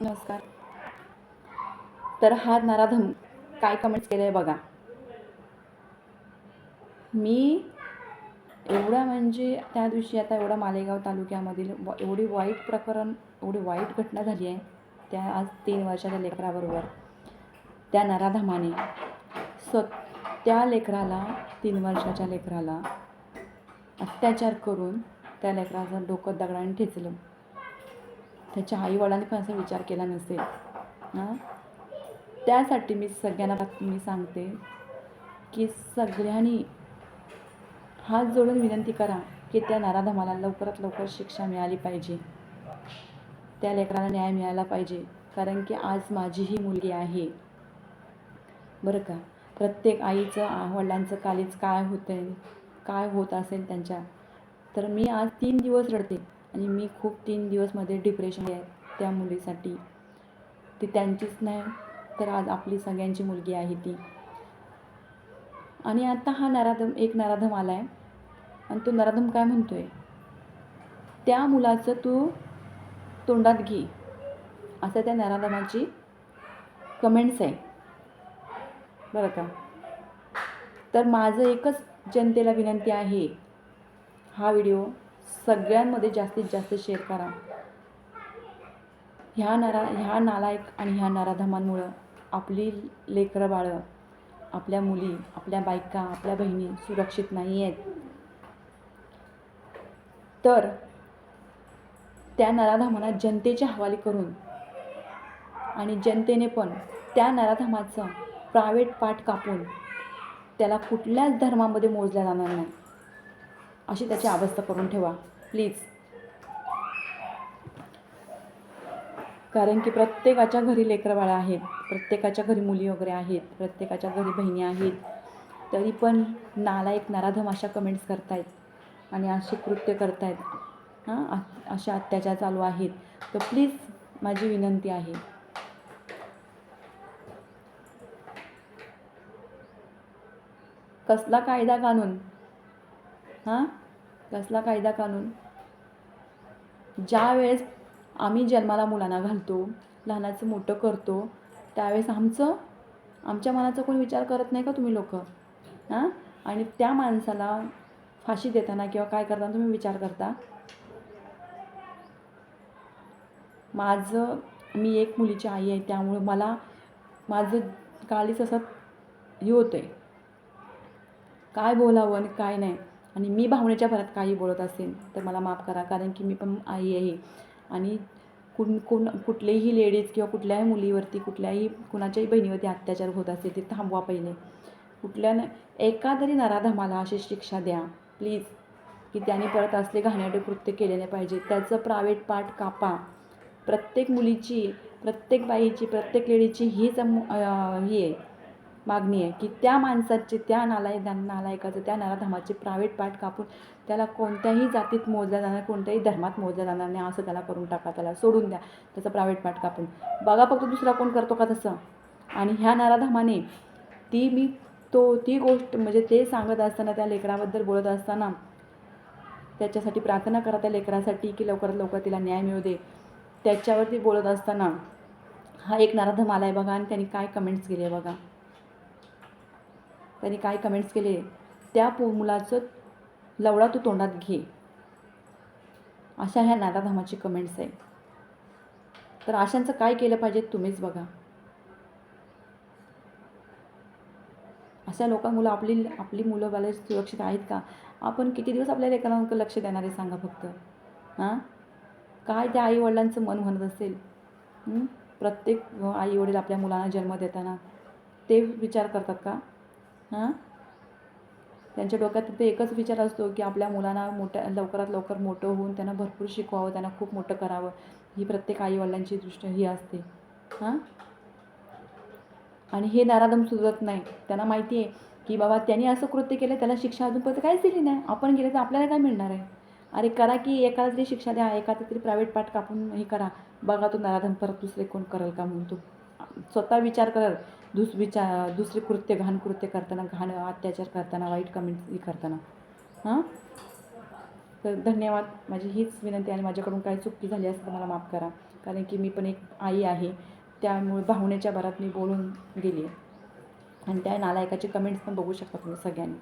नमस्कार. तर हा नराधम काय कमेंट्स केलं आहे बघा. मी एवढा म्हणजे त्या दिवशी आता एवढा मालेगाव तालुक्यामधील व एवढी वाईट प्रकरण एवढी वाईट घटना झाली आहे त्या आज तीन वर्षाच्या लेकराबरोबर. त्या नराधमाने स्व त्या लेकराला तीन वर्षाच्या लेकराला अत्याचार करून त्या लेकराचं डोकं दगडाने ठेचलं. त्याच्या आईवडिलांनी पण असा विचार केला नसेल. हां? त्यासाठी मी सगळ्यांना मी सांगते की सगळ्यांनी हात जोडून विनंती करा की त्या नाराधमाला लवकरात लवकर शिक्षा मिळाली पाहिजे. त्या लेकराला न्याय मिळाला पाहिजे. कारण की आज माझी ही मुलगी आहे. बरं का? प्रत्येक आईचं वडिलांचं कालीच काय होतं आहे काय होत असेल त्यांच्या? तर मी आज तीन दिवस रडते. आणि मी खूप तीन दिवसमध्ये डिप्रेशन आहे त्या मुलीसाठी. ती त्यांचीच नाही तर आज आपली सगळ्यांची मुलगी आहे ती. आणि आता हा नराधम एक नराधम आला आहे आणि तो नराधम काय म्हणतो आहे त्या मुलाचं तू तोंडात घे. असं त्या नराधमाची कमेंट्स आहे. बरं का? तर माझं एकच जनतेला विनंती आहे हा व्हिडिओ सगळ्यांमध्ये जास्तीत जास्त शेअर करा. ह्या नरा ह्या नालायक आणि ह्या नराधमांमुळं आपली लेकरं बाळं आपल्या मुली आपल्या बायका आपल्या बहिणी सुरक्षित नाही आहेत तर त्या नराधमांना जनतेच्या हवाली करून आणि जनतेने पण त्या नराधमाचं प्रायव्हेट पाठ कापून त्याला कुठल्याच धर्मामध्ये मोजल्या जाणार नाही. अशी त्याची अवस्था करून ठेवा. प्लीज कारण की प्रत्येकाच्या घरी लेकरं बाळं आहेत प्रत्येकाच्या घरी मुली वगैरे आहेत प्रत्येकाच्या घरी बहिणी आहेत तरी पण नालायक नराधम अशा कमेंट्स करतायत आणि अशी कृत्य करतायत. हां आ- अशा अत्याचार चालू आहेत. तर प्लीज माझी विनंती आहे. कसला कायदा कानून हां? कसला कायदा कानून? ज्या वेळेस आम्ही जन्माला मुलांना घालतो लहानाचं मोठं करतो त्यावेळेस आमचं आमच्या मनाचा कोणी विचार करत नाही का तुम्ही लोक? हां? आणि त्या माणसाला फाशी देताना किंवा काय करताना तुम्ही विचार करता? माझं मी एक मुलीची आई आहे त्यामुळं मला माझं काळीच असं हे होतं आहे काय बोलावं आणि काय नाही. आणि मी भावनेच्या भरात काही बोलत असेल तर मला माफ करा कारण की मी पण आई आहे. आणि कुण कोण कुठलेही लेडीज किंवा कुठल्याही मुलीवरती कुठल्याही कुणाच्याही बहिणीवरती अत्याचार होत असेल ते थांबवा पहिले. कुठल्या न एका तरी नराधमाला अशी शिक्षा द्या. प्लीज. की त्याने परत असले घाण्याटे कृत्य केले नाही पाहिजे. त्याचं प्रायव्हेट पार्ट कापा. प्रत्येक मुलीची प्रत्येक बाईची प्रत्येक लेडीची हीच ही आहे. मागणी आहे की त्या माणसाचे त्या नालाय नालायकाचं त्या नराधमाचे प्रायव्हेट पार्ट कापून त्याला कोणत्याही जातीत मोजल्या जाणार कोणत्याही धर्मात मोजल्या जाणार नाही असं त्याला करून टाका त्याला सोडून द्या त्याचा प्रायव्हेट पार्ट कापून. बघा फक्त दुसरा कोण करतो का तसं? आणि ह्या नराधमाने ती मी तो ती गोष्ट म्हणजे ते सांगत असताना त्या लेकराबद्दल बोलत असताना त्याच्यासाठी प्रार्थना करा त्या लेकरासाठी की लवकरात लवकर तिला न्याय मिळू दे. त्याच्यावरती बोलत असताना हा एक नराधम आला आहे बघा आणि त्यांनी काय कमेंट्स केले बघा. त्यांनी काय कमेंट्स केले? त्या पो मुलाचं लवडा तू तोंडात घे. अशा ह्या नादाधामाची कमेंट्स आहे तर अशांचं काय केलं पाहिजे तुम्हीच बघा. अशा लोकांमुळं आपली आपली मुलं बाले सुरक्षित आहेत का? आपण किती दिवस आपल्या लेकरांकडे लक्ष देणार आहे सांगा फक्त. हां? काय त्या आईवडिलांचं मन म्हणत असेल? प्रत्येक आईवडील आपल्या मुलांना जन्म देताना. ते विचार करतात का? हां? त्यांच्या डोक्यात फक्त एकच विचार असतो की आपल्या मुलांना मोठ्या लवकरात लवकर मोठं होऊन त्यांना भरपूर शिकवावं त्यांना खूप मोठं करावं. ही प्रत्येक आईवडिलांची दृष्टी ही असते. हां? आणि हे नारादम सुधरत नाही. त्यांना माहिती आहे की बाबा त्यांनी असं कृत्य केलं त्याला शिक्षा अजूनपर्यंत काहीच दिली नाही. आपण गेले तर आपल्याला काय मिळणार आहे? अरे करा की एकाला तरी शिक्षा द्या एखादा तरी प्रायव्हेट पाठ कापून हे करा. बघा तो नराधम परत दुसरे कोण करेल का म्हणून तो. स्वतः विचार करेल. दुस विचार दुसरे कृत्य घाण कृत्य करताना घाण अत्याचार करताना वाईट कमेंट करताना. हां? तर धन्यवाद. माझी हीच विनंती आणि माझ्याकडून काही चुकी झाली असेल तर मला माफ करा. कारण की मी पण एक आई आहे. त्यामुळे भावनेच्या भरात मी बोलून गेली आहे. आणि त्या नालायकाचे कमेंट्स पण बघू शकता तुम्ही सगळ्यांनी.